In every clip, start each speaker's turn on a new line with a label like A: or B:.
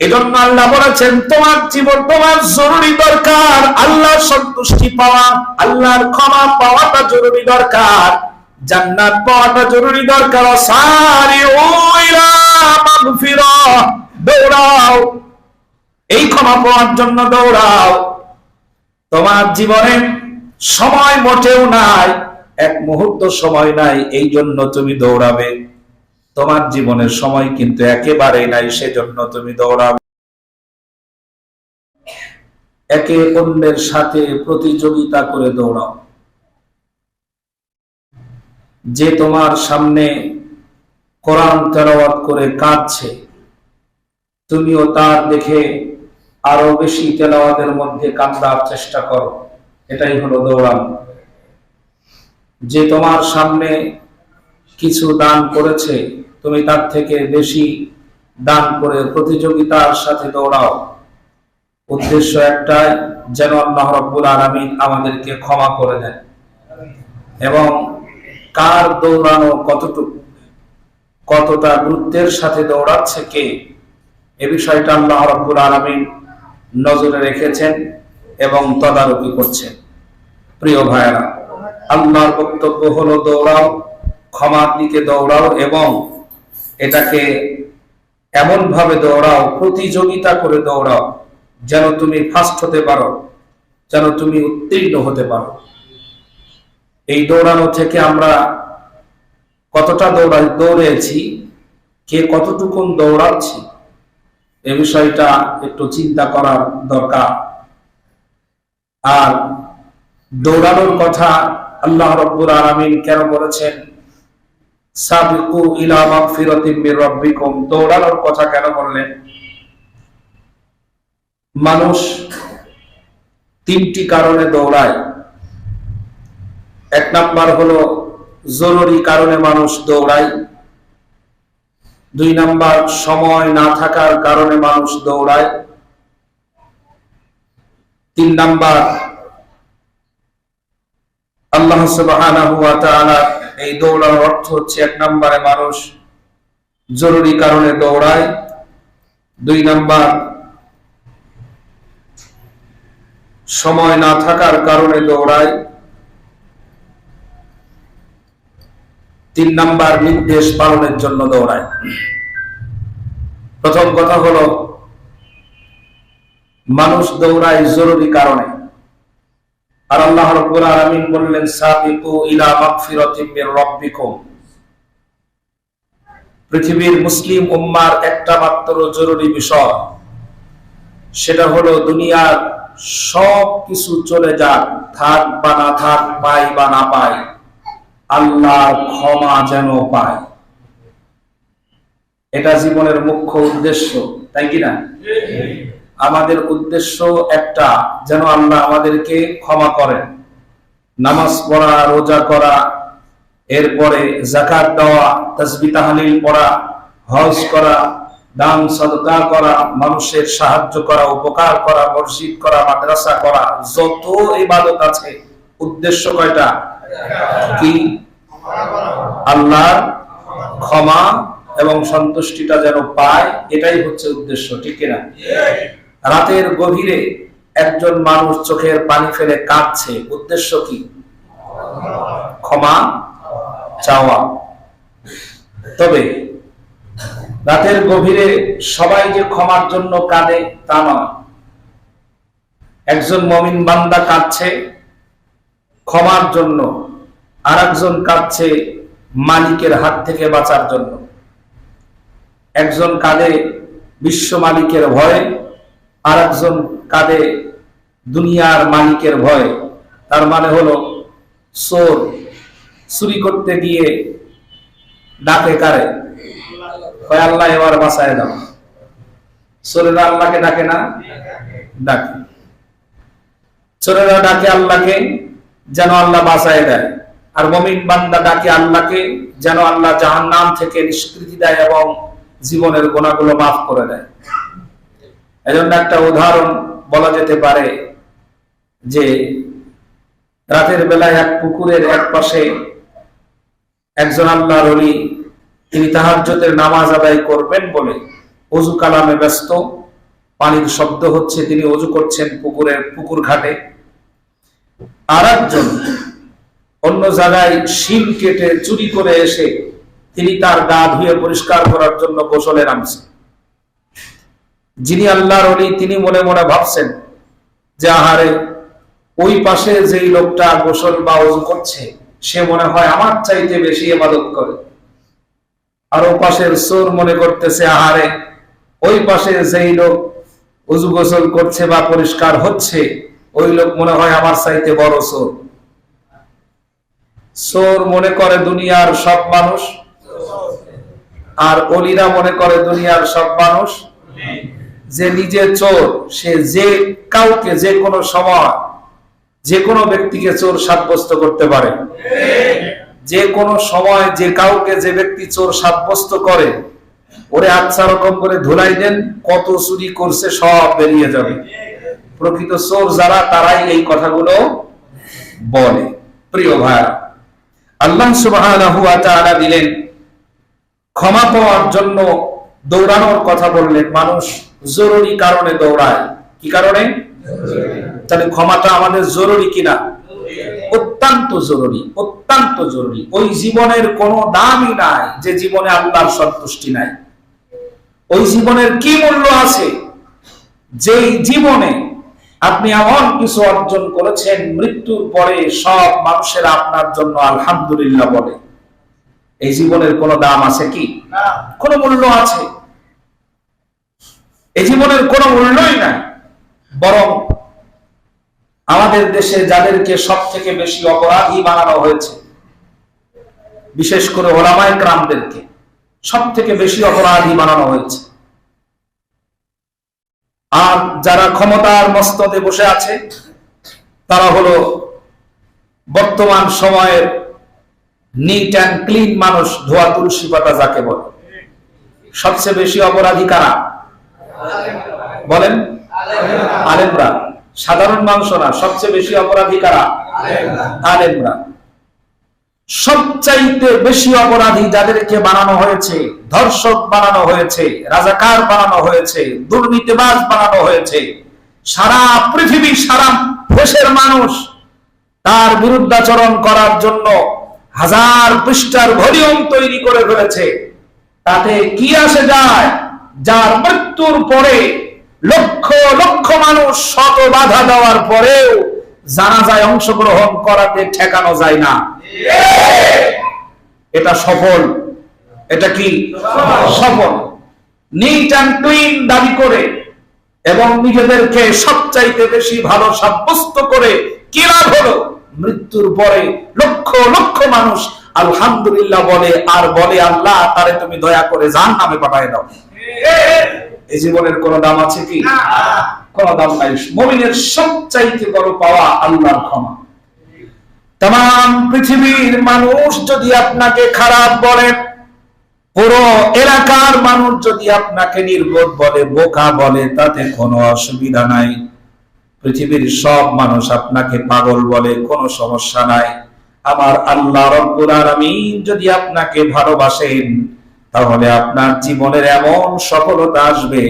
A: এজন্য আল্লাহ বলেছেন, তোমার জীবন, তোমার জরুরি দরকার। আল্লাহর সন্তুষ্টি পাওয়া, আল্লাহর ক্ষমা পাওয়াটা জরুরি দরকার। জান্নাত পাওয়াটা জরুরি দরকার। সারি ওইলা মাগফিরা, দৌড়াও। এই ক্ষমা পাওয়ার জন্য দৌড়াও। তোমার জীবনে সময় মোটেও নাই, এক মুহূর্ত সময় নাই এই জন্য তুমি দৌড়াবে। তোমার জীবনের সময় কিন্তু একেবারেই নাই, সেজন্য তুমি দৌড়াবে একে অন্যের সাথে প্রতিযোগিতা করে দৌড়াও। যে তোমার সামনে কোরআন তেলাওয়াত করে কাঁদছে, তুমিও তার দেখে আরও বেশি তেলাওয়াতের মধ্যে কান্দার চেষ্টা করো। এটাই হলো দৌড়ানো। যে তোমার সামনে কিছু দান করেছে, তুমি তার থেকে বেশি দান করে প্রতিযোগিতার সাথে দৌড়াও। উদ্দেশ্য একটাই, যেন আল্লাহ রব্বুল আলামিন আমাদেরকে ক্ষমা করে দেন। এবং কার দৌড়ানো কতটুকু? কতটা গুরুত্বের সাথে দৌড়াচ্ছে কে? এ বিষয়টা আল্লাহ রব্বুল আলামিন নজরে রেখেছেন এবং তদারকি করছেন। প্রিয় ভাইরা আল্লাহর বক্তব্য হলো দৌড়াও ক্ষমার দিকে দৌড়াও এবং এটাকে এমন ভাবে দৌড়াও, প্রতিযোগিতা করে দৌড়াও, যেন তুমি ফার্স্ট হতে পারো, যেন তুমি উত্তীর্ণ হতে পারো। এই দৌড়ানো থেকে আমরা কতটা দৌড়া, দৌড়েছি, কে কতটুকুন দৌড়াচ্ছি, এ বিষয়টা একটু চিন্তা করার দরকার। আর দৌড়ানোর কথা আল্লাহ রব্বুল আলামিন কেন বলেছেন? সাবিকু ইলা মাগফিরাতিম মির রাব্বিকুম। দৌড়ানোর কথা কেন বললেন? মানুষ তিনটি কারণে দৌড়ায়। এক নাম্বার হলো, জরুরি কারণে মানুষ দৌড়ায়। দুই নাম্বার, সময় না থাকার কারণে মানুষ দৌড়ায়। তিন নাম্বার, আল্লাহ সুবহানাহু এই দৌড়ানোর অর্থ হচ্ছে এক নম্বরে মানুষ জরুরি কারণে দৌড়ায়, দুই নাম্বার সময় না থাকার কারণে দৌড়ায়, তিন নাম্বার নির্দেশ পালনের জন্য দৌড়ায়। প্রথম কথা হলো, মানুষ দৌড়ায় জরুরি কারণে। আর আল্লাহ রাব্বুল আলামিন বললেন, সাবিকু ইলা মাগফিরাতিম মির রাব্বিকুম। পৃথিবীর মুসলিম উম্মার একটা মাত্র জরুরি বিষয়, সেটা হলো দুনিয়ার সব কিছু চলে যাক থাক বা না থাক পাই বা না পাই, আল্লাহর ক্ষমা যেন পায়। এটা জীবনের মুখ্য উদ্দেশ্য, তাই কি না? আমাদের উদ্দেশ্য একটা, যেন আল্লাহ আমাদেরকে ক্ষমা করেন। নামাজ পড়া, রোজা করা, এরপরে জাকাত দেওয়া তসবি তাহলিল পড়া, হজ করা, দান সদকা করা, মানুষের সাহায্য করা, উপকার করা, মসজিদ করা, মাদ্রাসা করা, যত ইবাদত আছে, উদ্দেশ্য কয়টা? কি? আল্লাহর ক্ষমা এবং সন্তুষ্টিটা যেন পায়, এটাই হচ্ছে উদ্দেশ্য, ঠিক কিনা? রাতের গভীরে একজন মানুষ চোখের পানি ফেলে কাঁদছে। উদ্দেশ্য কি? ক্ষমা চাওয়া। তবে রাতের গভীরে সবাই যে ক্ষমার জন্য কাঁদে তা নয়। একজন মমিন বান্দা কাঁদছে ক্ষমার জন্য আর একজন কাঁদছে মালিকের হাত থেকে বাঁচার জন্য। একজন কাঁদে বিশ্ব মালিকের ভয়ে আর একজন কাঁদে দুনিয়ার মালিকের ভয়ে। তার মানে হলো, চোর চুরি করতে গিয়ে ডাকে কারে? কয়, আল্লাহ এবার বাঁচায় দাও। চোরেরা আল্লাহকে ডাকে না? ডাকে। চোরেরা ডাকে আল্লাহকে যেন আল্লাহ বাঁচায় দেয়। আর মমিন বান্দা ডাকে আল্লাহকে যেন আল্লাহ জাহান নাম থেকে নিষ্কৃতি দেয় এবং জীবনের গোনাগুলো মাফ করে দেয়। এজন্য একটা উদাহরণ বলা যেতে পারে যে রাতের বেলায় এক পুকুরের এক পাশে একজন আল্লাহর অলি তিনি তাহাজ্জুদের নামাজ আদায় করবেন বলে অজু কালামে ব্যস্ত। পানির শব্দ হচ্ছে, তিনি অজু করছেন পুকুরের পুকুর ঘাটে। আর একজন অন্য জায়গায় শিল কেটে চুরি করে এসে তিনি তার গা ধুয়ে পরিষ্কার করার জন্য গোসলে নামছেন। যিনি আল্লাহর অলি তিনি মনে মনে ভাবছেন যে, আহারে, ওই পাশে যেই লোকটা গোসল বা অজু করছে, সে মনে হয় আমার চাইতে বেশি এবাদত করে। আর ও পাশের সোর মনে করতেছে, আহারে, ওই পাশে যেই লোক উজু গোসল করছে বা পরিষ্কার হচ্ছে, ওই লোক মনে হয় আমার চাইতে বড় সোর সোর মনে করে দুনিয়ার সব মানুষ? আর অলিরা মনে করে দুনিয়ার সব মানুষ? যে নিজে চোর, সে যে কাউকে যে কোনো সময় যে কোনো ব্যক্তিকে চোর সাব্যস্ত করতে পারে। যে কোনো সময় যে কাউকে যে ব্যক্তি চোর সাব্যস্ত করে, ওরে আচ্ছা রকম করে ধুলাই দেন, কত চুরি করছে সব বেরিয়ে যাবে। প্রকৃত চোর যারা, তারাই এই কথাগুলো বলে। প্রিয় ভাইয়া আল্লাহ ওয়া দিলেন, ক্ষমা পাওয়ার জন্য দৌড়ানোর কথা বললেন মানুষ জরুরি কারণে দৌড়ায়। কি কারণে? তাহলে ক্ষমাটা আমাদের জরুরি কিনা? অত্যন্ত জরুরি অত্যন্ত জরুরি। ওই জীবনের কোনো দামই নাই যে জীবনে আল্লাহর সন্তুষ্টি নাই। ওই জীবনের কি মূল্য আছে? যেই জীবনে আপনি এমন কিছু অর্জন করেছেন মৃত্যুর পরে সব মানুষের আপনার জন্য আলহামদুলিল্লাহ বলে। এই জীবনের কোনো দাম আছে কি? কোনো মূল্য আছে? এই জীবনের কোনো মূল্যই নাই। বরং আমাদের দেশে যাদেরকে সব থেকে বেশি অপরাধী বানানো হয়েছে, বিশেষ করে ওলামায় ক্রামদেরকে সব থেকে বেশি অপরাধী বানানো হয়েছে। আর যারা ক্ষমতার মস্তদে বসে আছে, তারা হলো বর্তমান সময়ের নিট অ্যান্ড ক্লিন মানুষ ধোয়া তুলসী পাতা যাকে বলে। সবচেয়ে বেশি অপরাধী কারা? বলেন? আলেমরা। সাধারণ মানুষ না, সবচেয়ে বেশি অপরাধী কারা? আলেমরা। সবচাইতে বেশি অপরাধী যাদেরকে বানানো হয়েছে, ধর্ষক বানানো হয়েছে, রাজাকার বানানো হয়েছে, দুর্নীতিবাজ বানানো হয়েছে, সারা পৃথিবী সারা দেশের মানুষ তার বিরুদ্ধাচরণ করার জন্য হাজার পৃষ্ঠার ভলিউম তৈরি করে ফেলেছে। তাতে কি আসে যায়? যার মৃত্যুর পরে লক্ষ লক্ষ মানুষ শত বাধা দেওয়ার পরেও জানা যায় অংশগ্রহণ করাতে ঠেকানো যায় না। এটা সফল। এটা কি? সফল। নিট অ্যান্ড ক্লিন দাবি করে এবং নিজেদেরকে সবচাইতে বেশি ভালো সাব্যস্ত করে কি লাভ হলো? মৃত্যুর পরে লক্ষ লক্ষ মানুষ আলহামদুলিল্লাহ বলে, আর বলে আল্লাহ, তারে তুমি দয়া করে জান নামে পাঠায় দাও। এই জীবনের কোন দাম আছে কি? কোন দাম নাই। মমিনের সবচাইতে বড় পাওয়া আল্লাহর ক্ষমা। তাম পৃথিবীর মানুষ যদি আপনাকে খারাপ বলে পুরো এলাকার মানুষ যদি আপনাকে নির্বোধ বলে বোকা বলে তাতে কোনো অসুবিধা নাই। পৃথিবীর সব মানুষ আপনাকে পাগল বলে কোনো সমস্যা নাই। আমার আল্লাহ রব্বুল আলামিন যদি আপনাকে ভালোবাসেন তাহলে আপনার জীবনের এমন সফলতা আসবে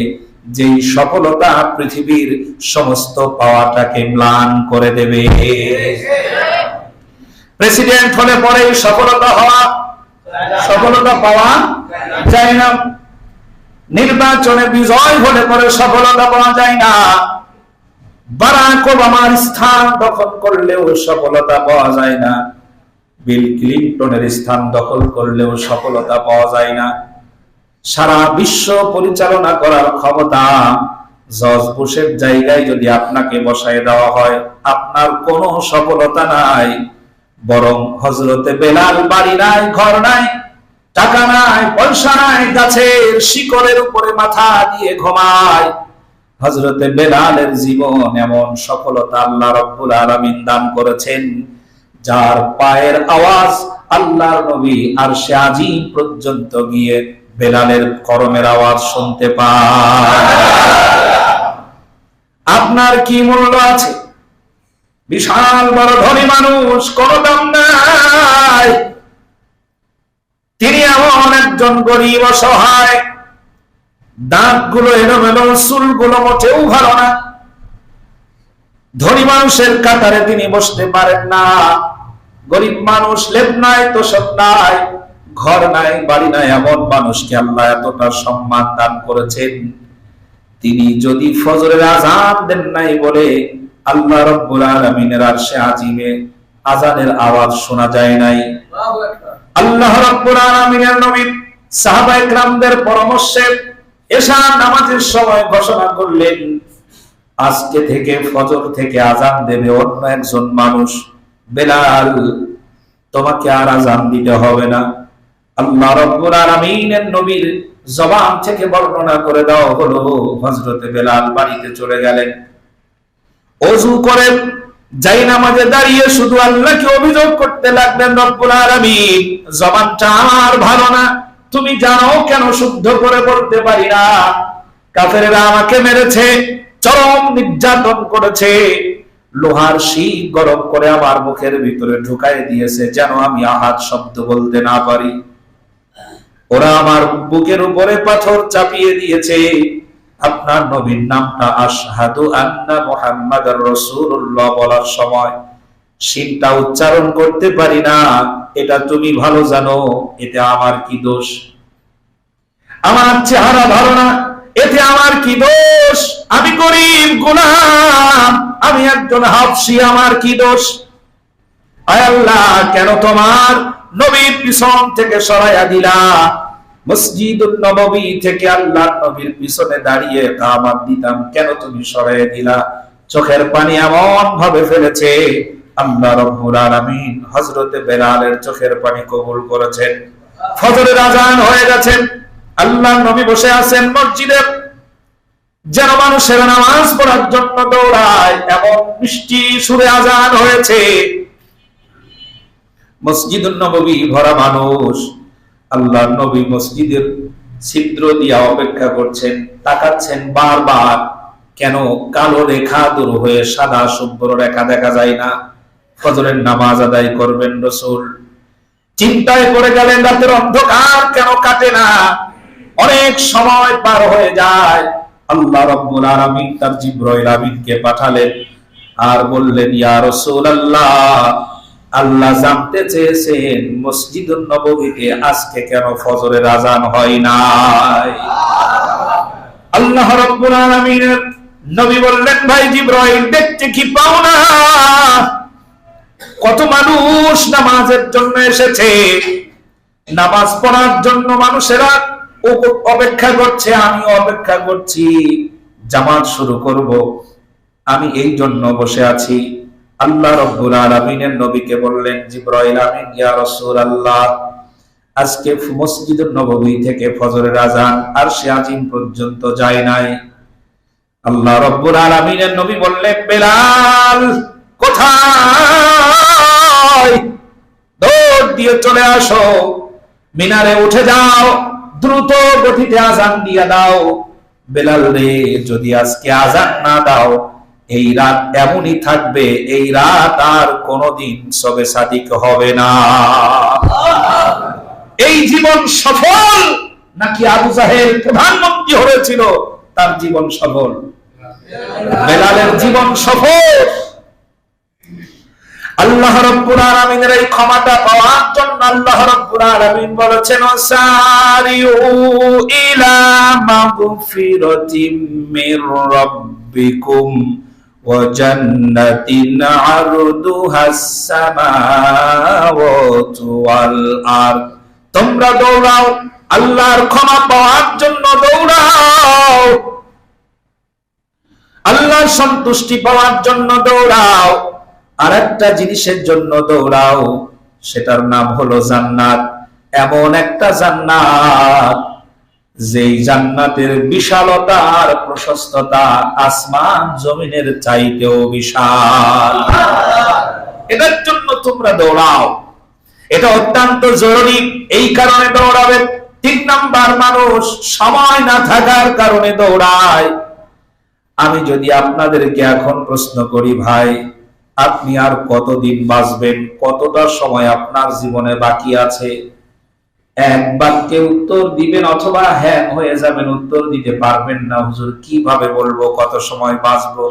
A: যেই সফলতা পৃথিবীর সমস্ত পাওয়াটাকে ম্লান করে দেবে। প্রেসিডেন্ট হলে পরে সফলতা হওয়া, সফলতা পাওয়া যায় না। নির্বাচনে বিজয় হলে পরে সফলতা পাওয়া যায় না। বারাক ওবামার স্থান দখল করলেও সফলতা পাওয়া যায় না। বিল ক্লিন্টনের স্থান দখল করলেও সফলতা পাওয়া যায় না। সারা বিশ্ব পরিচালনা করার ক্ষমতা জজ বুশের জায়গায় যদি আপনাকে বসায় দেওয়া হয়, আপনার কোনো সফলতা নাই। বরং হজরতে বেলাল বাড়ি নাই, ঘর নাই, টাকা নাই, পয়সা নাই, গাছের শিকড়ের উপরে মাথা দিয়ে ঘুমায়। হজরতে বেলালের জীবন এমন সফলতা আল্লাহ রব্বুল আলামিন দান করেছেন। যার পায়ের আওয়াজ আল্লাহর নবী আর সে আজি পর্যন্ত গিয়ে বেলালের করমের আওয়াজ শুনতে আপনার কি মূল্য আছে? বিশাল বড় ধনী মানুষ, কোন দাম নাই। তিনি এমন একজন গরিব অসহায়। দাঁতগুলো এলোমেলো, চুলগুলো মোটেও ভালো না। ধনী মানুষের কাতারে তিনি বসতে পারেন না। গরিব মানুষ লেপ নাই তো সব নাই ঘর নাই বাড়ি নাই এমন মানুষকে আল্লাহ এতটা সম্মান দান করেছেন। তিনি যদি ফজরের আজান দেন নাই বলে আল্লাহ রব্বুল আলামিনের আরশে আজিমে আজানের আওয়াজ শোনা যায় নাই। আল্লাহ রাব্বুল আলামিনের নবী সাহাবা একরামদের পরামর্শে এশা নামাজের সময় ঘোষণা করলেন আজকে থেকে ফজর থেকে আজান দেবে অন্য একজন মানুষ। বেলাল, তোমাকে আর আজান দিতে হবে না। আল্লাহ রাব্বুল আলামিনের নবীর জবান থেকে বর্ণনা করে দেওয়া হলো হযরতে বেলাল বাড়িতে চলে গেলেন। অজু করে যাই নামাজে দাঁড়িয়ে শুধু আল্লাহকে অভিযোগ করতে লাগলেন, রব্বুল আলামিন, জবানটা আমার ভালো না। তুমি জানো কেন শুদ্ধ করে বলতে পারি না? কাফেরেরা আমাকে মেরেছে, চরম নির্যাতন করেছে। লোহার শিক গরম করে আমার মুখের ভিতরে ঢুকাই দিয়েছে, যেন আমি আহাত শব্দ বলতে না পারি। ওরা আমার বুকের উপরে পাথর চাপিয়ে দিয়েছে। আপনার নবীর নামটা আশহাদু আন্না মুহাম্মাদার রাসূলুল্লাহ বলার সময়। শিনটা উচ্চারণ করতে পারি না, এটা তুমি ভালো জানো, এতে আমার কি দোষ? আমার চেহারা ভালো না এতে আমার কি দোষ? আমি গরিব গোলাম। আমি একজন হাফসি, আমার কি দোষ? আল্লাহ, কেন তোমার নবীর পিছন থেকে সরাইয়া দিলা? মসজিদুল নববী থেকে আল্লাহ নবীর পিছনে দাঁড়িয়ে কামাত দিতাম, কেন তুমি সরাইয়া দিলা? চোখের পানি এমন ভাবে ফেলেছে, আল্লাহ রব্বুল আলামিন হযরতে বেলালের চোখের পানি কবুল করেছেন। ফজরের আজান হয়ে গেছে। আল্লাহ নবী বসে আছেন মসজিদে। যেন মানুষের নামাজ পড়ার জন্য দৌড়ায় এমন মিষ্টি সুরে আজান হয়েছে। মসজিদুল নবী ভরা মানুষ, আল্লাহ নবী মসজিদের ছিদ্র দিয়া অপেক্ষা করছেন, তাকাচ্ছেন বারবার। কেন কালো রেখা দূর হয়ে সাদা শুভ্র রেখা দেখা যায় না। ফজরের নামাজ আদায় করবেন রসুল। চিন্তায় পড়ে গেলেন, রাতের অন্ধকার কেন কাটে না? অনেক সময় পার হয়ে যায়। আল্লাহ রব্বুল আলামিন তার জিব্রাইল আমিনকে পাঠালেন আর বললেন, ইয়া রাসূলুল্লাহ, আল্লাহ জানতে চেয়েছেন মসজিদুন নববীতে আজকে কেন ফজরের আজান হয় নাই? আল্লাহ রব্বুল আলামিনের নবী বললেন, ভাই জিব্রাইল, দেখতে কি পাও না? কত মানুষ নামাজের জন্য এসেছে। নামাজ পড়ার জন্য মানুষেরা অপেক্ষা করছে আমি অপেক্ষা করছি। জামাত শুরু করব। আমি এই জন্য বসে আছি। আল্লাহ রব্বুল আলামিনের নবীকে বললেন, জিব্রাইল আমিন, ইয়া রাসূলুল্লাহ, আজকে মসজিদুন নববী থেকে ফজরের আজান আর সে আজিম পর্যন্ত যায় নাই। আল্লাহ রব্বুল আলামিনের নবী বললেন, বেলাল, কোথায়? দৌড় দিয়ে চলে আসো। মিনারে উঠে যাও। দ্রুত গতিতে আজান দিয়ে দাও। বেলাল রে, যদি আজকে আজান না দাও, এই রাত এমনই থাকবে, এই রাত আর কোনোদিন সবে সাদিক হবে না। এই জীবন সফল নাকি আবু জাহেল প্রধানমন্ত্রী হয়েছিল? তার জীবন সফল। বেলালের জীবন সফল। আল্লাহ রাব্বুল আলামিনের এই ক্ষমাটা পাওয়ার জন্য আল্লাহ রাব্বুল আলামিন বলেছেন সারিউ ইলা মাগফিরাতিম মির রাব্বিকুম ওয়া জান্নাতিন আরদুহাস সামাওয়াতু ওয়াল আরদ। তোমরা দৌড়াও, আল্লাহর ক্ষমা পাওয়ার জন্য দৌড়াও। আল্লাহর সন্তুষ্টি পাওয়ার জন্য দৌড়াও। আর একটা জিনিসের জন্য দৌড়াও, সেটার নাম হলো জান্নাত। এমন একটা জান্নাত, যেই জান্নাতের বিশালতা আর প্রশস্ততা আসমান জমিনের চাইতেও বিশাল। এটার জন্য তোমরা দৌড়াও। এটা অত্যন্ত জরুরি, এই কারণে দৌড়াবে। তিন নাম্বার মানুষ, সময় না থাকার কারণে দৌড়ায়। আমি যদি আপনাদেরকে এখন প্রশ্ন করি ভাই আপনি আর কতদিন বাঁচবেন? কতটা সময় আপনার জীবনে বাকি আছে? এক বাক্যে উত্তর দিবেন অথবা হ্যাঁ হয়ে যাবেন, উত্তর দিতে পারবেন না। হুজুর, কীভাবে বলব কত সময় বাঁচবো?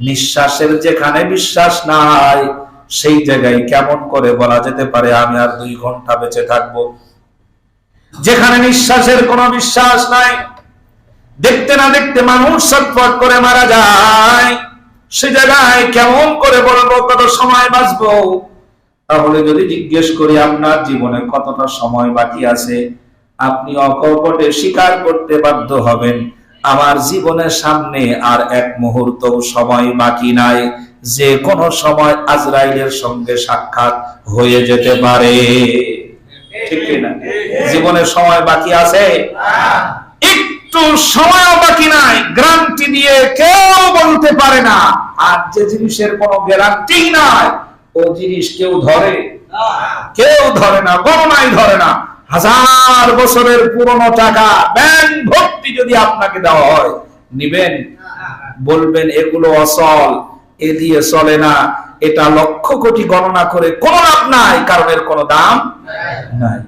A: নিঃশ্বাসের যেখানে বিশ্বাস নাই, সেই জায়গায় কেমন করে বলা যেতে পারে? আমি আর দুই ঘণ্টা বেঁচে থাকব। যেখানে নিঃশ্বাসের কোনো বিশ্বাস নাই, দেখতে না দেখতে মানুষ ছটফট করে মারা যায়। সে জায়গায় কেমন করে বলব, কত সময় বাঁচবো? তাহলে যদি জিজ্ঞেস করি, আপনার জীবনে কতটা সময় বাকি আছে? আপনি অকপটে স্বীকার করতে বাধ্য হবেন। আমার জীবনের সামনে আর এক মুহূর্ত সময় বাকি নাই। যে কোনো সময় আজরাইলের সঙ্গে সাক্ষাৎ হয়ে যেতে পারে। ঠিক না জীবনের সময় বাকি আছে? বাকি নাই। দিয়ে কেউ বলতে পারে না। আর যে জিনিসের কোনো গ্যারান্টি নাই, ও জিনিস কেউ ধরে। কেউ ধরে না, গণনাই ধরে না। হাজার বছরের পুরনো টাকা ব্যাংক ভর্তি যদি আপনাকে দেওয়া হয়, নিবেন। বলবেন, এগুলো অসল এ দিয়ে চলে না। এটা লক্ষ কোটি গণনা করে কোনো লাভ নাই কারণ এর কোনো দাম নাই।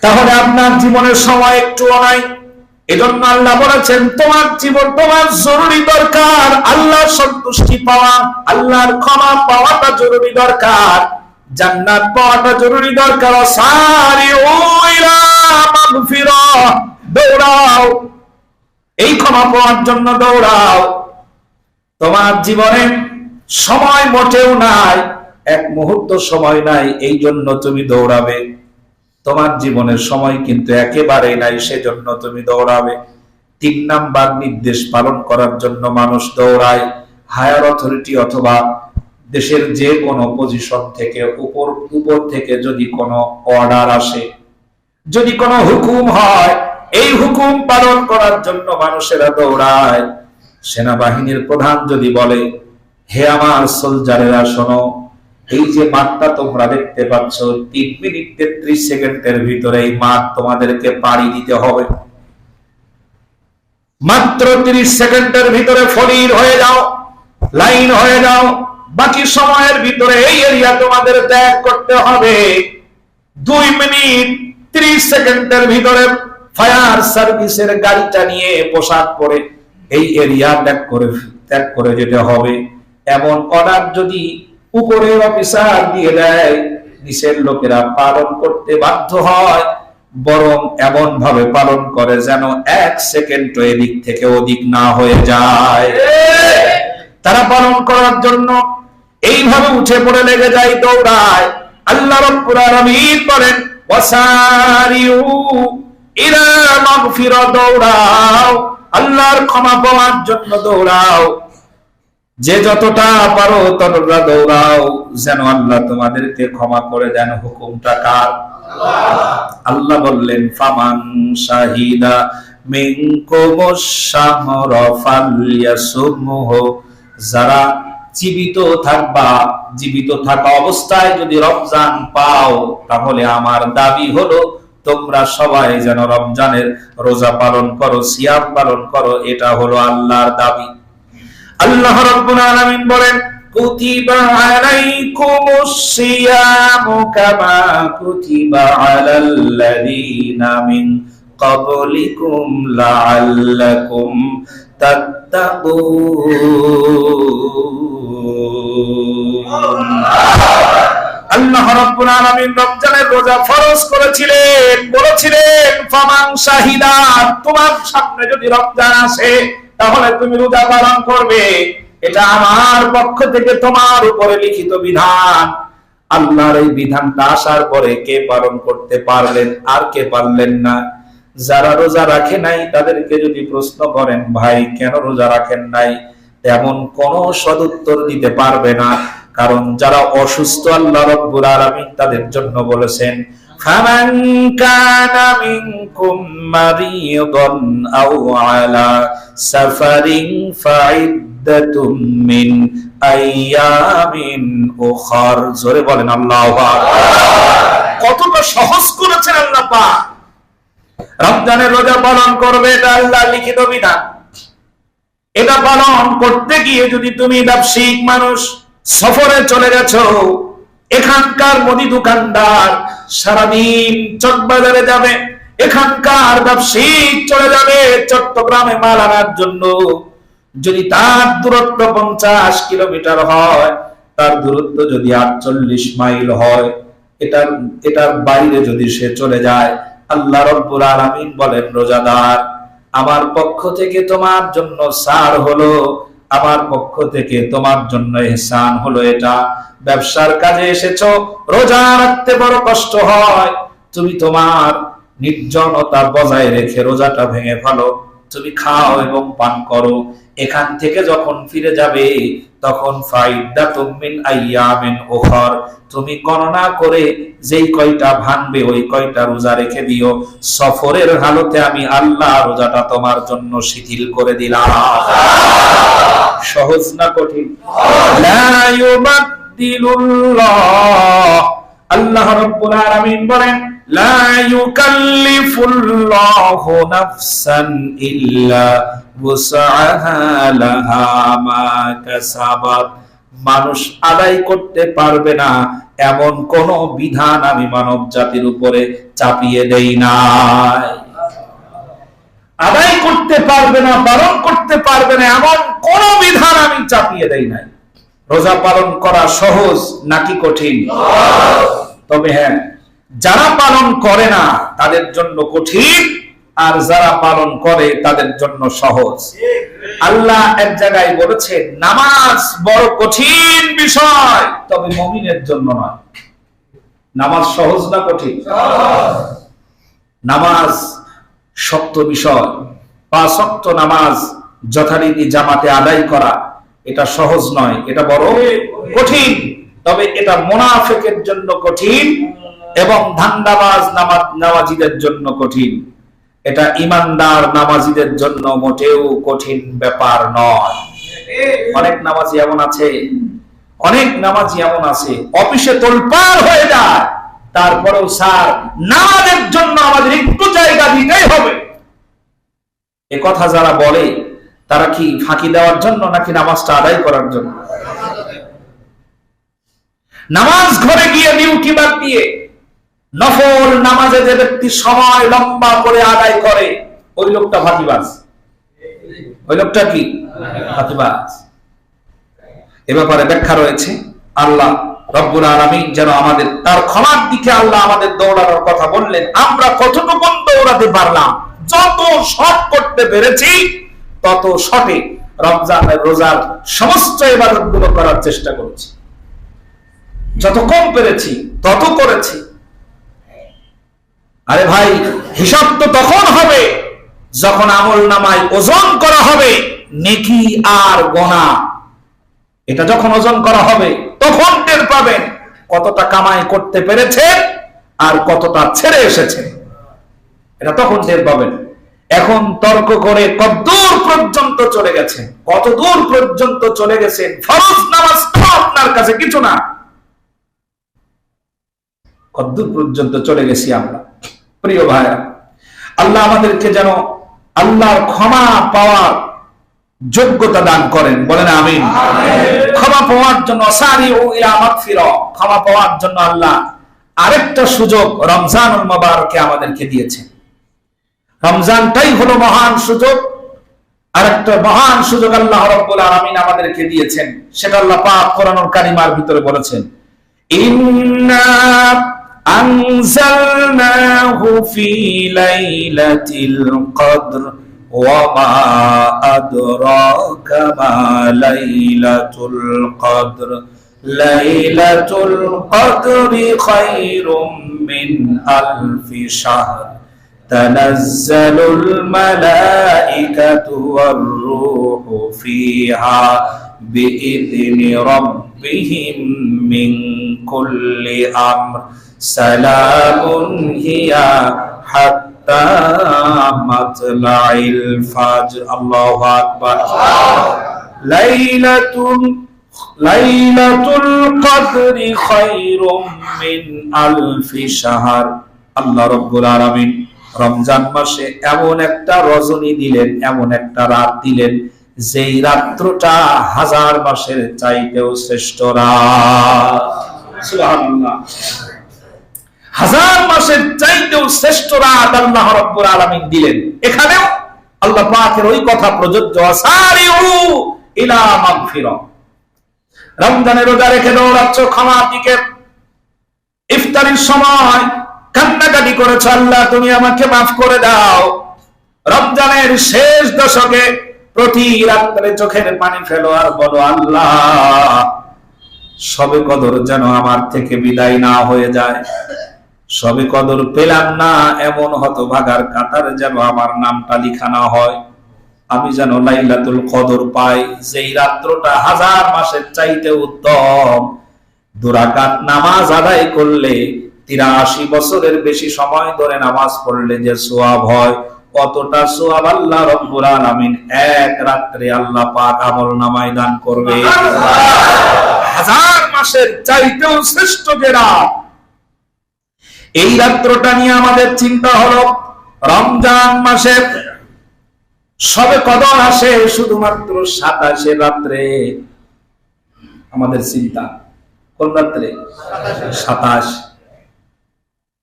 A: তাহলে আপনার জীবনের সময় একটুও নাই এজন্য আল্লাহ বলেছেন, তোমার জীবন, তোমার জরুরি দরকার। আল্লাহর সন্তুষ্টি পাওয়া, আল্লাহর ক্ষমা পাওয়াটা জরুরি দরকার। জান্নাত পাওয়াটা জরুরি দরকার। সারি ওইরা মাগফিরা। দৌড়াও। এই ক্ষমা পাওয়ার জন্য দৌড়াও। তোমার জীবনে সময় মোটেও নাই, এক মুহূর্ত সময় নাই এই জন্য তুমি দৌড়াবে। তোমার জীবনের সময় কিন্তু একেবারেই নাই, সেজন্য তুমি দৌড়াবে। তিন নাম্বার নির্দেশ পালন করার জন্য মানুষ দৌড়ায়। হায়ার অথরিটি অথবা দেশের যে কোনো পজিশন থেকে উপর উপর থেকে যদি কোনো অর্ডার আসে, যদি কোনো হুকুম হয়, এই হুকুম পালন করার জন্য মানুষেরা দৌড়ায়। সেনাবাহিনীর প্রধান যদি বলে, হে আমার সোলজারেরা শোনো এই যে মাঠটা তোমরা দেখতে পাচ্ছ, তিন মিনিট তেত্রিশ সেকেন্ডের ভিতরে এই মাঠ তোমাদেরকে পাড়ি দিতে হবে। মাত্র তিরিশ সেকেন্ডের ভিতরে ফরির হয়ে যাও, লাইন হয়ে যাও, বাকি সময়ের ভিতরে এই এরিয়া তোমাদের ত্যাগ করতে হবে। দুই মিনিট ত্রিশ সেকেন্ডের ভিতরে ফায়ার সার্ভিসের গাড়িটা নিয়ে পোশাক পরে এই এরিয়া ত্যাগ করে ত্যাগ করে যেতে হবে। এমন অর্ডার যদি উপরের অফিসার দিয়ে দেয়। নিচের লোকেরা পালন করতে বাধ্য হয়, বরং এমন ভাবে পালন করে যেন এক সেকেন্ড এদিক থেকে ওদিক না হয়ে যায়। তারা পালন করার জন্য এইভাবে উঠে পড়ে লেগে যায় দৌড়ায়। আল্লাহ রব্বুল আলামিন দৌড়াও। আল্লাহর ক্ষমা পাওয়ার জন্য দৌড়াও। যে যতটা পারো ততটা দৌড়াও, যেন আল্লাহ তোমাদেরকে ক্ষমা করে দেন হুকুমটা কার? আল্লাহ বললেন, ফামান শাহিদা যারা জীবিত থাকবা, জীবিত থাকা অবস্থায় যদি রমজান পাও, তাহলে আমার দাবি হলো, তোমরা সবাই যেন রমজানের রোজা পালন করো, সিয়াম পালন করো, এটা হলো আল্লাহর দাবি। আল্লাহ রাব্বুল আলামিন বলেন কুতিবা আলাইকুমুস সিয়ামু কামা কুতিবা আলাল্লাযীনা মিন ক্বাবলিকুম লাআল্লাকুম তাত্তাকুন আল্লাহ রাব্বুল আলামিন রমজানের রোজা ফরজ করেছিলেন বলেছিলেন ফামান শাহিদা তোমার সামনে যদি রমজান আসে তাহলে তুমি রোজা পালন করবে। এটা আমার পক্ষ থেকে তোমার উপরে লিখিত বিধান। আল্লাহর এই বিধানটা আসার পরে কে পালন করতে পারলেন আর কে পারলেন না? যারা রোজা রাখে নাই, তাদেরকে যদি প্রশ্ন করেন, ভাই, কেন রোজা রাখেন নাই? তেমন কোন সদুত্তর দিতে পারবে না। কারণ যারা অসুস্থ, আল্লাহ রব্বুল আলামিন তাদের জন্য বলেছেন فمن كان منكم مريضا أو على سفر فعدة من أيام أخر জোরে বলেন আল্লাহু কতটা সহজ করেছেন আল্লাহ পাক রমজানের রোজা পালন করবে এটা আল্লাহ লিখিত বিধান এটা পালন করতে গিয়ে যদি তুমি ব্যবসায়িক মানুষ সফরে চলে গেছো এখানকার মুদি দোকানদার সারাদিন চকবাজারে যাবে, এখানকার ব্যবসায়িক চলে যাবে চট্টগ্রামে মাল আনার জন্য। যদি তার দূরত্ব পঞ্চাশ কিলোমিটার হয়, তার দূরত্ব যদি আটচল্লিশ মাইল হয়, এটার এটার বাইরে যদি সে চলে যায়, আল্লাহ রব্বুল আলামিন বলেন, রোজাদার, আমার পক্ষ থেকে তোমার জন্য সার হলো আমার পক্ষ থেকে তোমার জন্য এসান হলো এটা। ব্যবসার কাজে এসেছ, রোজা রাখতে বড় কষ্ট হয়। তুমি তোমার নির্জনতা বজায় রেখে রোজাটা ভেঙে ফেলো। তুমি খাও এবং পান করো। এখান থেকে যখন ফিরে যাবে তখন ফাইদা তুমিন আইয়ামিন তুমি গণনা করে যেই কয়টা ভাঙবে ওই কয়টা রোজা রেখে দিও। সফরের হালতে আমি আল্লাহ রোজাটা তোমার জন্য শিথিল করে দিলাম। সহজ না কঠিন? আল্লাহ আলামিন বলেন, লা ইউকাল্লিফুল্লাহু নাফসান ইল্লা লাহা মা কাসাবাত। মানুষ আদায় করতে পারবে না, এমন কোন বিধান আমি মানব জাতির উপরে চাপিয়ে দেই নাই। আদায় করতে পারবে না বারণ করতে পারবে না, এমন কোন বিধান আমি চাপিয়ে দেই নাই। রোজা পালন করা সহজ নাকি কঠিন? তবে হ্যাঁ যারা পালন করে না, তাদের জন্য কঠিন, আর যারা পালন করে, তাদের জন্য সহজ। আল্লাহ এক জায়গায় বলেছে, নামাজ বড় কঠিন বিষয়, তবে মমিনের জন্য নয়। নামাজ সহজ না কঠিন? নামাজ শক্ত বিষয়। বা শক্ত নামাজ যথারীতি জামাতে আদায় করা এটা সহজ নয়, এটা বড় কঠিন। তবে এটা মোনাফেকের জন্য কঠিন এবং ধান্দাবাজ নামাজ, নামাজিদের জন্য কঠিন। এটা ইমানদার নামাজিদের জন্য মোটেও কঠিন ব্যাপার নয়। অনেক নামাজি এমন আছে, অনেক নামাজি এমন আছে, অফিসে তোলপার হয়ে যায়, তারপরেও স্যার নামাজের জন্য আমাদের একটু জায়গা দিতেই হবে। এ কথা যারা বলে তারা কি ফাঁকি দেওয়ার জন্য নাকি নামাজটা আদায় করার জন্য? নামাজ ঘরে গিয়ে ডিউটি বাদ দিয়ে নফল নামাজে যে ব্যক্তি সময় লম্বা করে আদায় করে, ওই লোকটা ফাঁকিবাজ। ওই লোকটা কি? ফাঁকিবাজ। এ ব্যাপারে ব্যাখ্যা রয়েছে, আল্লাহ রব্বুল আলামিন যেন আমাদের, তার ক্ষমার দিকে আল্লাহ আমাদের দৌড়ানোর কথা বললেন। আমরা কতটুকু দৌড়াতে পারলাম? যত শট করতে পেরেছি তত শটে রমজানের রোজার সমস্ত ইবাদতগুলো করার চেষ্টা করেছি। যত কম পেরেছি, তত করেছি। আরে ভাই, হিসাব তো তখন হবে, যখন আমল নামায় ওজন করা হবে, নেকি আর গোনা। এটা যখন ওজন করা হবে, তখন টের পাবেন কতটা কামাই করতে পেরেছেন আর কতটা ছেড়ে এসেছে এটা তখন টের পাবেন। এখন তর্ক করে কতদূর পর্যন্ত চলে গেছেন কত দূর পর্যন্ত চলে গেছেন ফরজ নামাজ তো আপনার কাছে কিছু না। কতদূর পর্যন্ত চলে গেছি আমরা? প্রিয় ভাইরা আল্লাহ আমাদেরকে যেন আল্লাহর ক্ষমা পাওয়ার যোগ্যতা দান করেন। বলেন আমিন। ক্ষমা পাওয়ার জন্য সারি ও ইলা মাগফিরা। ক্ষমা পাওয়ার জন্য আল্লাহ আরেকটা সুযোগ রমজানুল মুবারকে আমাদেরকে দিয়েছেন। রমজানটাই হলো মহান সুযোগ। আর একটা মহান সুযোগ আল্লাহ রব্বুল আলামিন আমাদেরকে দিয়েছেন। সেটা আল্লাহ পাক কোরআনুল কারিমার ভিতরে বলেছেন, ইন্না আনজালনাহু ফি লাইলাতিল কদর ওয়া মা আদরাকা মা লাইলাতুল কদর। লাইলাতুল কদরি খায়রুম মিন আলফি শাহর। تنزل الملائكة والروح فيها بإذن ربهم من كل أمر سلام هي حتى مطلع الفجر الله أكبر ليلة ليلة القدر خير من ألف شهر الله رب العالمين রমজান মাসে এমন একটা রজনী দিলেন, এমন একটা রাত দিলেন, যেই রাত্রটা হাজার মাসের চাইতেও শ্রেষ্ঠ রাত। হাজার মাসের চাইতেও শ্রেষ্ঠ রাত আল্লাহ রব্বুল আলামিন দিলেন। এখানেও আল্লাহ পাকের ওই কথা প্রযোজ্য রমজানের রোজা রেখে দৌড়াচ্ছ ক্ষমার দিকে। ইফতারির সময় কান্নাকাটি করেছ, আল্লাহ, তুমি আমাকে মাফ করে দাও। রমজানের শেষ দশকে প্রতি রাত্রে চোখের পানি ফেলো আর বলো, আল্লাহ, সবে কদর যেন আমার থেকে বিদায় না হয়ে যায়। সবে কদর পেলাম না, এমন হতভাগার কাতার যেন আমার নামটা লিখা না হয়। আমি যেন লাইলাতুল কদর পাই, যেই রাত্রটা হাজার মাসের চাইতে উত্তম। দুরাকাত নামাজ আদায় করলে তিরাশি বছরের বেশি সময় ধরে নামাজ পড়লে যে সোয়াব হয়, কতটা সোয়াব আল্লাহ রব্বুল আলামিন এক রাত্রে আল্লাহ পাক আমল নামায় দান করবে। হাজার মাসের চাইতেও শ্রেষ্ঠ যে রাত। এই রাত্রটা নিয়ে আমাদের চিন্তা হলো, রমজান মাসে সবে কদর আসে, শুধুমাত্র সাতাশে রাত্রে। আমাদের চিন্তা, কোন রাত্রে? সাতাশ।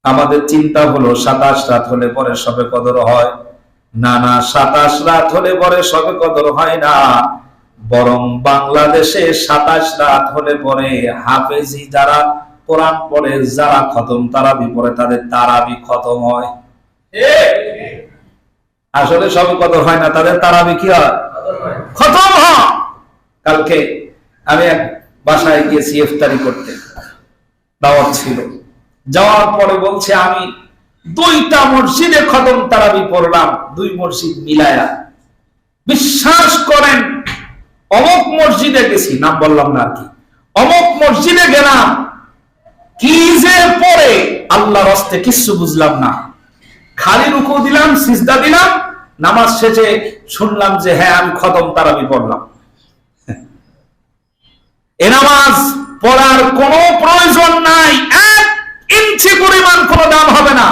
A: আমাদের চিন্তা হলো সাতাশ রাত হলে পরে সবে কদর হয়। না না, সাতাশ রাত হলে পরে সবে কদর হয় না। বরং বাংলাদেশে সাতাশ রাত হলে পরে হাফেজি যারা কোরআন পড়ে, যারা খতম তারাবি পড়ে, তাদের তারাবি খতম হয়। আসলে সবে কদর হয় না, তাদের তারাবি কি হয়? খতম হয়। কালকে আমি এক বাসায় গিয়েছি ইফতারি করতে। দাওয়াত ছিল। যাওয়ার পরে বলছে, আমি দুইটা মসজিদে খতম তারাবি পড়লাম, দুই মসজিদ মিলায়া। বিশ্বাস করেন, অমক মসজিদে গেছি, নাম বললাম না কি। অমক মসজিদে গেলাম, কি যে পরে আল্লাহর হস্তে কিচ্ছু বুঝলাম না। খালি রুকু দিলাম, সিজদা দিলাম, নামাজ শেষে শুনলাম যে হ্যাঁ আমি খতম তারাবি পড়লাম। এ নামাজ পড়ার কোনো প্রয়োজন নাই। ইঞ্চি পরিমাণ কোনো দাম হবে না।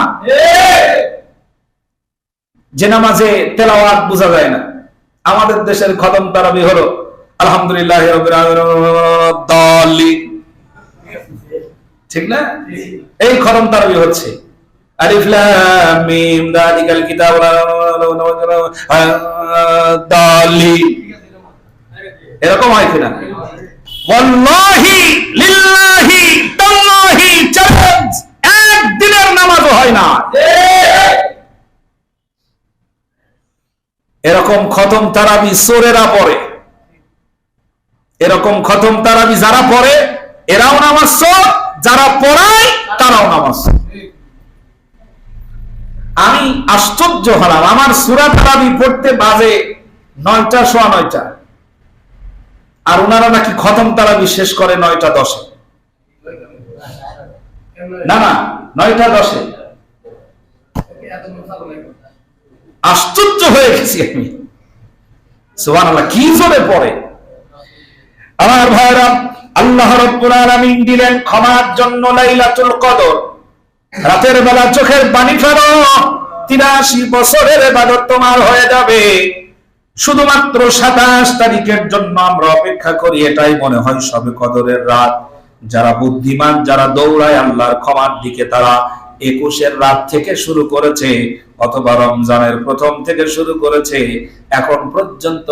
A: যে নামাজে তেলাওয়াত বোঝা যায় না। আমাদের দেশের খতম তারাবি হলো, আলহামদুলিল্লাহ। ঠিক না? এই খতম তারাবি হচ্ছে। এরকম হয় কিনা? একদিনের নামাজও হয় না। এরকম খতম তারাবি সোরেরা পড়ে। এরকম খতম তারাবি যারা পড়ে, এরাও নামাজ যারা পড়ায়, তারাও নামাজ আমি আশ্চর্য হলাম, আমার সুরা তারাবি পড়তে বাজে নয়টা, সোয়া নয়টা। আর ওনারা নাকি খতম তারাবি শেষ করে নয়টা, দশে। না না, নয়টা দশে। আশ্চর্য হয়ে গেছি আমি। সোহান আল্লাহ কি জোরে পড়ে। আমার ভাইরা, আল্লাহ রব্বুল আলামিন দিলেন ক্ষমার জন্য লাইলাতুল কদর। রাতের বেলা চোখের পানি ফেলো, তিরাশি বছরের ইবাদত তোমার হয়ে যাবে। শুধুমাত্র সাতাশ তারিখের জন্য আমরা অপেক্ষা করি, এটাই মনে হয় সবে কদরের রাত। যারা বুদ্ধিমান, যারা দৌড়ায় আল্লাহর ক্ষমার দিকে তারা একুশের রাত থেকে শুরু করেছে, অথবা রমজানের প্রথম থেকে শুরু করেছে। এখন পর্যন্ত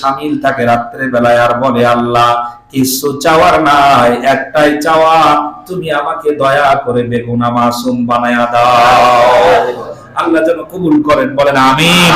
A: সামিল থাকে রাত্রে বেলায় আর বলে, আল্লাহ, কিছু চাওয়ার নাই, একটাই চাওয়া, তুমি আমাকে দয়া করে বেগুনা, মাসুম বানায়া দাও। আল্লাহ যেন কবুল করেন, বলেন, আমিন।